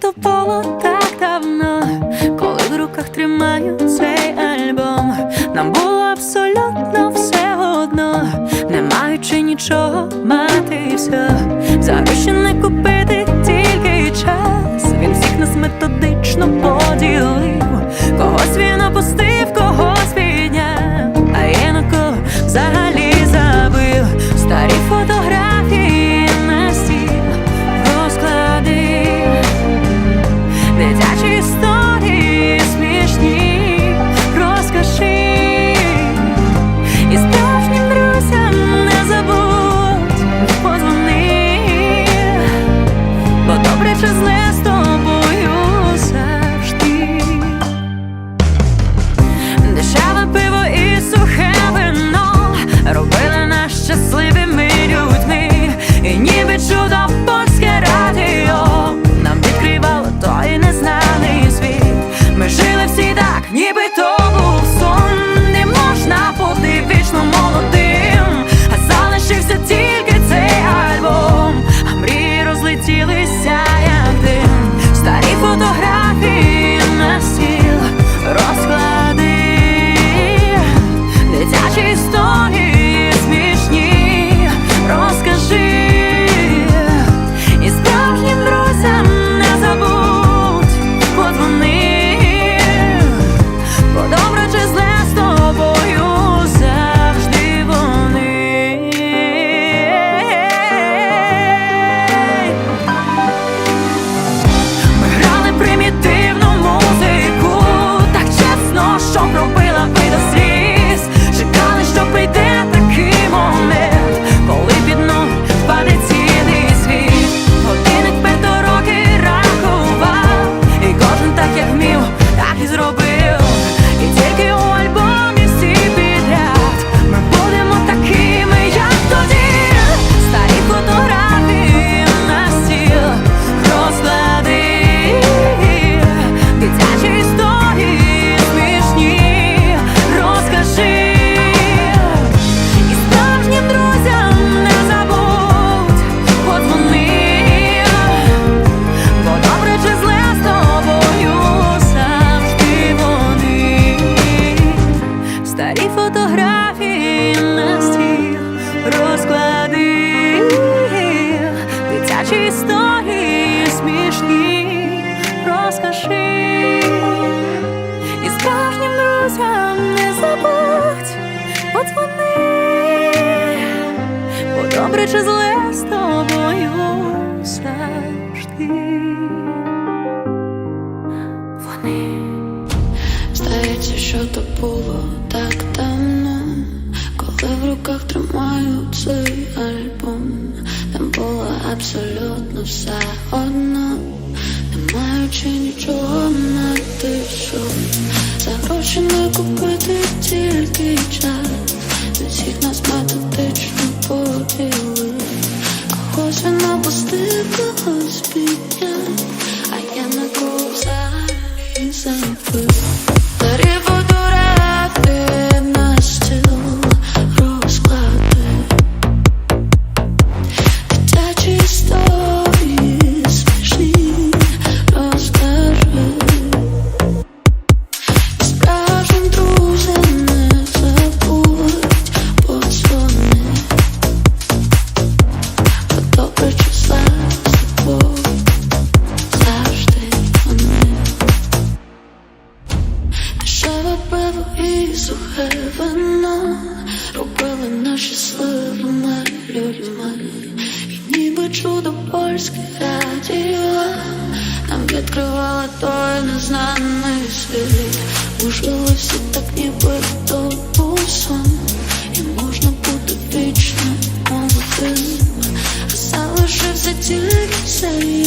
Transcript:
то було так давно, коли в руках тримаю цей альбом. Нам було абсолютно все одно, не маючи нічого мати і все. За не купити тільки час. Він всіх нас методично поділив. Когось історії смішні, розкажи. І справжнім друзям не забудь подзвони, бо добре чи зле з тобою завжди. Вони. Здається, що то було так давно, коли в руках тримаю цей альбом, абсолютно все одно, не маючи нічого на тишу, за гроші не купити тільки вино робили нас щасливими людьми, і ніби чудо польське радіо нам відкривало той незнаний світ. Ми жили всі так, ніби то був сон, і можна бути вічно молодим, а залишився тільки цей